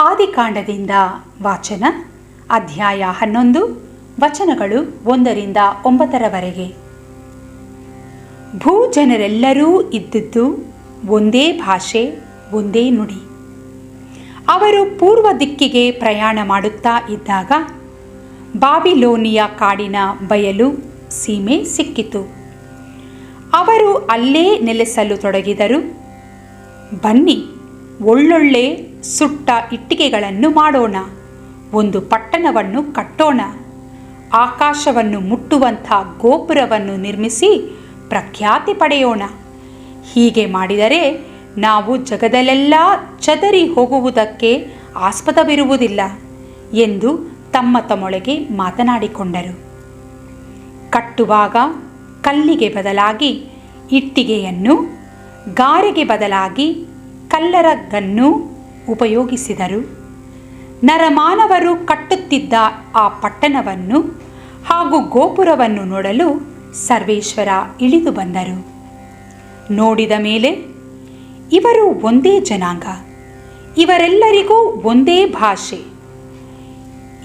ಆದಿಕಾಂಡದಿಂದ ವಾಚನ, ಅಧ್ಯಾಯ ಹನ್ನೊಂದು, ವಚನಗಳು ಒಂದರಿಂದ ಒಂಬತ್ತರವರೆಗೆ. ಭೂಜನರೆಲ್ಲರೂ ಇದ್ದದ್ದು ಒಂದೇ ಭಾಷೆ, ಒಂದೇ ನುಡಿ. ಅವರು ಪೂರ್ವ ದಿಕ್ಕಿಗೆ ಪ್ರಯಾಣ ಮಾಡುತ್ತಾ ಇದ್ದಾಗ ಬಾಬಿಲೋನಿಯ ಕಾಡಿನ ಬಯಲು ಸೀಮೆ ಸಿಕ್ಕಿತು. ಅವರು ಅಲ್ಲೇ ನೆಲೆಸಲು ತೊಡಗಿದರು. ಬನ್ನಿ, ಒಳ್ಳೊಳ್ಳೆ ಸುಟ್ಟ ಇಟ್ಟಿಗೆಗಳನ್ನು ಮಾಡೋಣ. ಒಂದು ಪಟ್ಟಣವನ್ನು ಕಟ್ಟೋಣ. ಆಕಾಶವನ್ನು ಮುಟ್ಟುವಂಥ ಗೋಪುರವನ್ನು ನಿರ್ಮಿಸಿ ಪ್ರಖ್ಯಾತಿ ಪಡೆಯೋಣ. ಹೀಗೆ ಮಾಡಿದರೆ ನಾವು ಜಗದಲ್ಲೆಲ್ಲ ಚದರಿ ಹೋಗುವುದಕ್ಕೆ ಆಸ್ಪದವಿರುವುದಿಲ್ಲ ಎಂದು ತಮ್ಮ ತಮ್ಮೊಳಗೆ ಮಾತನಾಡಿಕೊಂಡರು. ಕಟ್ಟುವಾಗ ಕಲ್ಲಿಗೆ ಬದಲಾಗಿ ಇಟ್ಟಿಗೆಯನ್ನು, ಗಾರೆಗೆ ಬದಲಾಗಿ ಕಲ್ಲರಗನ್ನು ಉಪಯೋಗಿಸಿದರು. ನರಮಾನವರು ಕಟ್ಟುತ್ತಿದ್ದ ಆ ಪಟ್ಟಣವನ್ನು ಹಾಗೂ ಗೋಪುರವನ್ನು ನೋಡಲು ಸರ್ವೇಶ್ವರ ಇಳಿದು ಬಂದರು. ನೋಡಿದ ಮೇಲೆ, ಇವರು ಒಂದೇ ಜನಾಂಗ, ಇವರೆಲ್ಲರಿಗೂ ಒಂದೇ ಭಾಷೆ.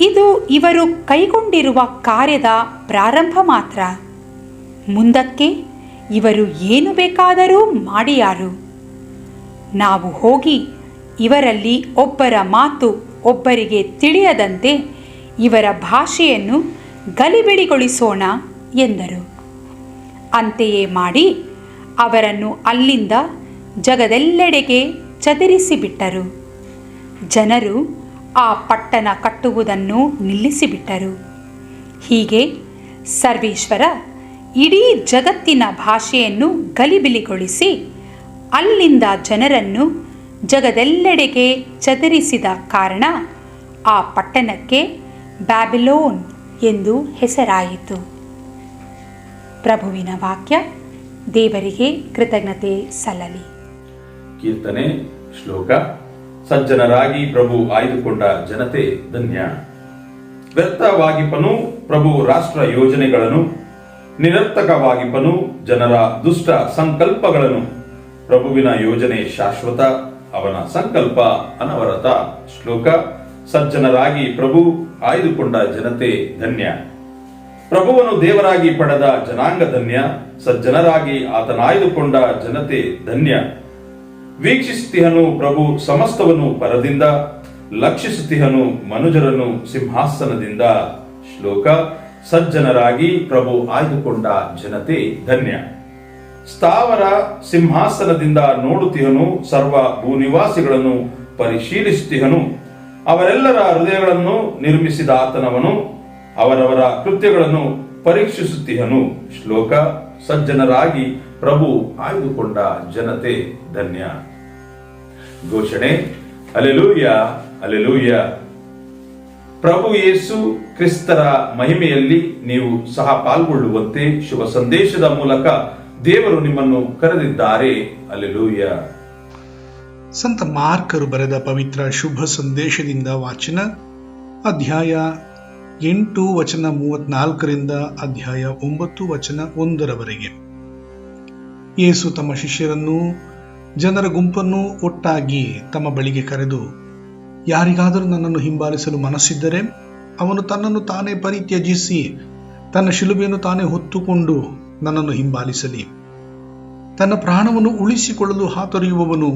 ಇದು ಇವರು ಕೈಗೊಂಡಿರುವ ಕಾರ್ಯದ ಪ್ರಾರಂಭ ಮಾತ್ರ. ಮುಂದಕ್ಕೆ ಇವರು ಏನು ಬೇಕಾದರೂ ಮಾಡಿಯಾರು. ನಾವು ಹೋಗಿ ಇವರಲ್ಲಿ ಒಬ್ಬರ ಮಾತು ಒಬ್ಬರಿಗೆ ತಿಳಿಯದಂತೆ ಇವರ ಭಾಷೆಯನ್ನು ಗಲಿಬಿಳಿಗೊಳಿಸೋಣ ಎಂದರು. ಅಂತೆಯೇ ಮಾಡಿ ಅವರನ್ನು ಅಲ್ಲಿಂದ ಜಗದೆಲ್ಲೆಡೆಗೆ ಚದುರಿಸಿಬಿಟ್ಟರು. ಜನರು ಆ ಪಟ್ಟಣ ಕಟ್ಟುವುದನ್ನು ನಿಲ್ಲಿಸಿಬಿಟ್ಟರು. ಹೀಗೆ ಸರ್ವೇಶ್ವರ ಇಡೀ ಜಗತ್ತಿನ ಭಾಷೆಯನ್ನು ಗಲಿಬಿಲಿಗೊಳಿಸಿ ಅಲ್ಲಿಂದ ಜನರನ್ನು ಜಗದೆಲ್ಲೆಡೆಗೆ ಚದರಿಸಿದ ಕಾರಣ ಆ ಪಟ್ಟಣಕ್ಕೆ ಬ್ಯಾಬಿಲೋನ್ ಎಂದು ಹೆಸರಾಯಿತು. ಪ್ರಭುವಿನ ವಾಕ್ಯ, ದೇವರಿಗೆ ಕೃತಜ್ಞತೆ ಸಲ್ಲಲಿ. ಕೀರ್ತನೆ, ಶ್ಲೋಕ, ಸಜ್ಜನರಾಗಿ ಪ್ರಭು ಆಯ್ದುಕೊಂಡ ಜನತೆ ಧನ್ಯ. ವ್ಯರ್ಥವಾಗಿಪನು ಪ್ರಭು ರಾಷ್ಟ್ರ ಯೋಜನೆಗಳನ್ನು, ನಿರರ್ಥಕವಾಗಿಪನು ಜನರ ದುಷ್ಟ ಸಂಕಲ್ಪಗಳನ್ನು. ಪ್ರಭುವಿನ ಯೋಜನೆ ಶಾಶ್ವತ ಅವನ ಸಂಕಲ್ಪ ಅನವರತ. ಶ್ಲೋಕ, ಸಜ್ಜನರಾಗಿ ಪ್ರಭು ಆಯ್ದುಕೊಂಡ ಜನತೆ ಧನ್ಯ. ಪ್ರಭುವನ್ನು ದೇವರಾಗಿ ಪಡೆದ ಜನಾಂಗ ಧನ್ಯ, ಸಜ್ಜನರಾಗಿ ಆತನಾಯ್ದುಕೊಂಡ ಜನತೆ ಧನ್ಯ. ವೀಕ್ಷಿಸುತ್ತಿಹನು ಪ್ರಭು ಸಮಸ್ತವನ್ನು ಪರದಿಂದ ಲಕ್ಷಿಸುತ್ತಿಹನು ಮನುಜರನ್ನು ಸಿಂಹಾಸನದಿಂದ. ಶ್ಲೋಕ, ಸಜ್ಜನರಾಗಿ ಪ್ರಭು ಆಯ್ದುಕೊಂಡ ಜನತೆ ಧನ್ಯ. ಸ್ಥಾವರ ಸಿಂಹಾಸನದಿಂದ ನೋಡುತ್ತಿಹನು, ಸರ್ವ ಭೂನಿವಾಸಿಗಳನ್ನು ಪರಿಶೀಲಿಸುತ್ತಿಹನು. ಅವರೆಲ್ಲರ ಹೃದಯಗಳನ್ನು ನಿರ್ಮಿಸಿದ ಆತನವನು ಅವರವರ ಕೃತ್ಯಗಳನ್ನು ಪರೀಕ್ಷಿಸುತ್ತಿಹನು. ಶ್ಲೋಕ, ಸಜ್ಜನರಾಗಿ ಪ್ರಭು ಆಯ್ದುಕೊಂಡ ಜನತೆ ಧನ್ಯ. ಘೋಷಣೆ ಅಲೆಲೂಯ ಅಲೆಲೂಯ ಪ್ರಭು ಯೇಸು ಕ್ರಿಸ್ತರ ಮಹಿಮೆಯಲ್ಲಿ ನೀವು ಸಹ ಪಾಲ್ಗೊಳ್ಳುವಂತೆ ಶುಭ ಸಂದೇಶದ ಮೂಲಕ ದೇವರು ನಿಮ್ಮನ್ನು ಕರೆದಿದ್ದಾರೆ. ಅಲೆಲೂಯ ಸಂತ ಮಾರ್ಕರು ಬರೆದ ಪವಿತ್ರ ಶುಭ ಸಂದೇಶದಿಂದ ವಾಚನ ಅಧ್ಯಾಯ ಎಂಟು ವಚನ ಮೂವತ್ನಾಲ್ಕರಿಂದ ಅಧ್ಯಾಯ ಒಂಬತ್ತು ವಚನ ಒಂದರವರೆಗೆ. ಯೇಸು ತಮ್ಮ ಶಿಷ್ಯರನ್ನು, ಜನರ ಗುಂಪನ್ನು ಒಟ್ಟಾಗಿ ತಮ್ಮ ಬಳಿಗೆ ಕರೆದು, ಯಾರಿಗಾದರೂ ನನ್ನನ್ನು ಹಿಂಬಾಲಿಸಲು ಮನಸ್ಸಿದ್ದರೆ ಅವನು ತನ್ನನ್ನು ತಾನೇ ಪರಿತ್ಯಜಿಸಿ, ತನ್ನ ಶಿಲುಬೆಯನ್ನು ತಾನೇ ಹೊತ್ತುಕೊಂಡು ನನ್ನನ್ನು ಹಿಂಬಾಲಿಸಲಿ. ತನ್ನ ಪ್ರಾಣವನ್ನು ಉಳಿಸಿಕೊಳ್ಳಲು ಹಾತೊರೆಯುವವನು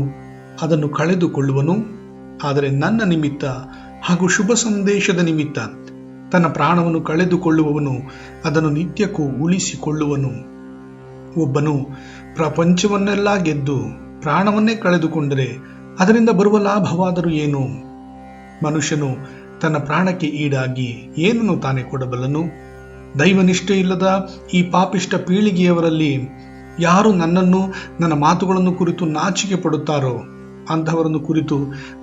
ಅದನ್ನು ಕಳೆದುಕೊಳ್ಳುವನು. ಆದರೆ ನನ್ನ ನಿಮಿತ್ತ ಹಾಗೂ ಶುಭ ಸಂದೇಶದ ನಿಮಿತ್ತ ತನ್ನ ಪ್ರಾಣವನ್ನು ಕಳೆದುಕೊಳ್ಳುವವನು ಅದನ್ನು ನಿತ್ಯಕ್ಕೂ ಉಳಿಸಿಕೊಳ್ಳುವನು. ಒಬ್ಬನು ಪ್ರಪಂಚವನ್ನೆಲ್ಲ ಗೆದ್ದು ಪ್ರಾಣವನ್ನೇ ಕಳೆದುಕೊಂಡರೆ ಅದರಿಂದ ಬರುವ ಲಾಭವಾದರೂ ಏನು? ಮನುಷ್ಯನು ತನ್ನ ಪ್ರಾಣಕ್ಕೆ ಈಡಾಗಿ ಏನನ್ನು ತಾನೇ ಕೊಡಬಲ್ಲನು? ದೈವನಿಷ್ಠೆ ಇಲ್ಲದ ಈ ಪಾಪಿಷ್ಟ ಪೀಳಿಗೆಯವರಲ್ಲಿ ಯಾರು ನನ್ನನ್ನು, ನನ್ನ ಮಾತುಗಳನ್ನು ಕುರಿತು ನಾಚಿಕೆ ಪಡುತ್ತಾರೋ ಅಂಥವರನ್ನು ಕುರಿತು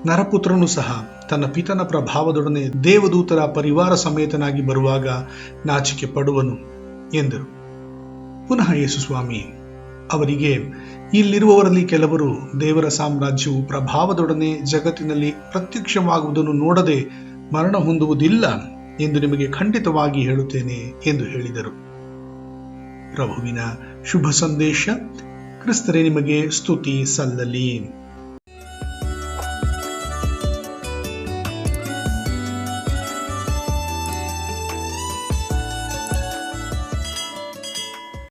ನರಪುತ್ರನು ಸಹ ತನ್ನ ಪಿತನ ಪ್ರಭಾವದೊಡನೆ ದೇವದೂತರ ಪರಿವಾರ ಸಮೇತನಾಗಿ ಬರುವಾಗ ನಾಚಿಕೆ ಪಡುವನು ಎಂದರು. ಪುನಃ ಯೇಸುಸ್ವಾಮಿ ಅವರಿಗೆ ಇಲ್ಲಿರುವವರಲ್ಲಿ ಕೆಲವರು ದೇವರ ಸಾಮ್ರಾಜ್ಯವು ಪ್ರಭಾವದೊಡನೆ ಜಗತ್ತಿನಲ್ಲಿ ಪ್ರತ್ಯಕ್ಷವಾಗುವುದನ್ನು ನೋಡದೆ ಮರಣ ಹೊಂದುವುದಿಲ್ಲ. ಎಂದು ನಿಮಗೆ ಖಂಡಿತವಾಗಿ ಹೇಳುತ್ತೇನೆ ಎಂದು ಹೇಳಿದರು. ಪ್ರಭುವಿನ ಶುಭ ಸಂದೇಶ ಕ್ರಿಸ್ತರೇ ನಿಮಗೆ ಸ್ತುತಿ ಸಲ್ಲಲಿ.